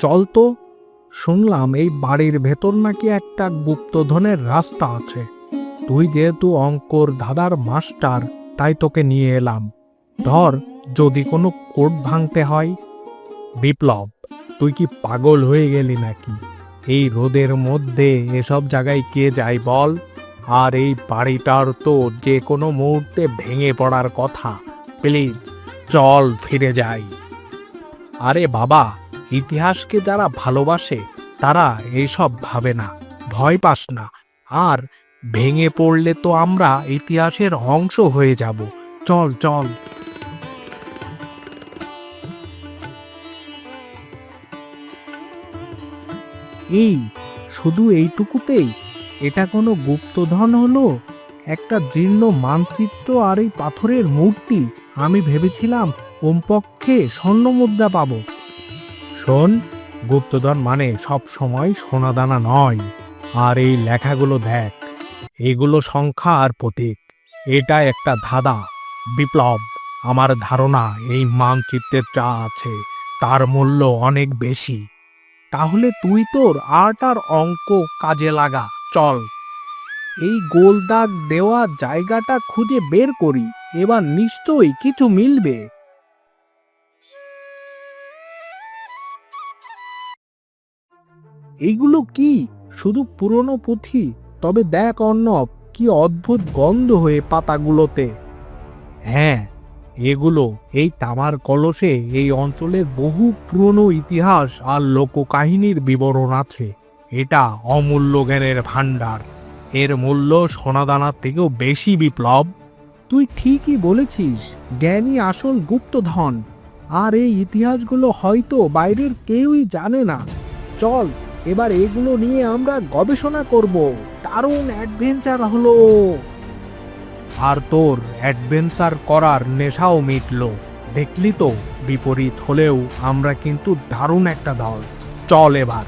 চল তো। শুনলাম এই বাড়ির ভেতর নাকি একটা গুপ্তধনের রাস্তা আছে। তুই যেহেতু অঙ্কর দাদার মাস্টার, তাই তোকে নিয়ে এলাম। ধর, যদি কোনো কোড ভাঙতে হয়। বিপ্লব, তুই কি পাগল হয়ে গেলি নাকি? এই রোদের মধ্যে এসব জায়গায় কে যায় বল? আর এই বাড়িটার তো যে কোনো মুহূর্তে ভেঙে পড়ার কথা। প্লিজ, চল ফিরে যাই। আরে বাবা ইতিহাসকে যারা ভালোবাসে, তারা এইসব ভাবে না। ভয় পাস না। আর ভেঙে পড়লে তো আমরা ইতিহাসের অংশ হয়ে যাব। চল চল। এই, শুধু এইটুকুতেই? এটা কোনো গুপ্তধন হলো? একটা জীর্ণ মানচিত্র আর এই পাথরের মূর্তি? আমি ভেবেছিলাম কমপক্ষে স্বর্ণমুদ্রা পাবো। শোন, গুপ্তধন মানে সব সময় সোনাদানা নয়। আর এই লেখাগুলো দেখ, এগুলো সংখ্যা আর প্রতীক। এটা একটা ধাঁধা, বিপ্লব। আমার ধারণা এই মানচিত্রের যা আছে, তার মূল্য অনেক বেশি। তাহলে তুই তোর আর্ট আর অঙ্ক কাজে লাগা, চল। এই গোল দাগ দেওয়া জায়গাটা খুঁজে বের করি, এবার নিশ্চয়ই কিছু মিলবে। এইগুলো কি? শুধু পুরনো পুঁথি? তবে দেখ অর্ণব, কি অদ্ভুত গন্ধ হয়ে পাতাগুলোতে। হ্যাঁ এগুলো, এই তামার কলসে এই অঞ্চলের বহু পুরনো ইতিহাস আর লোককাহিনীর বিবরণ আছে। এটা অমূল্য জ্ঞানের ভাণ্ডার। এর মূল্য সোনাদানার থেকেও বেশি বিপ্লব। তুই ঠিকই বলেছিস, জ্ঞানী আসল গুপ্তধন। আর এই ইতিহাসগুলো হয়তো বাইরের কেউই জানে না। চল এবার এগুলো নিয়ে আমরা গবেষণা করব। দারুণ অ্যাডভেঞ্চার হলো। আর তোর অ্যাডভেঞ্চার করার নেশাও মিটল। দেখলি তো, বিপরীত হলেও আমরা কিন্তু দারুণ একটা দল। চল এবার।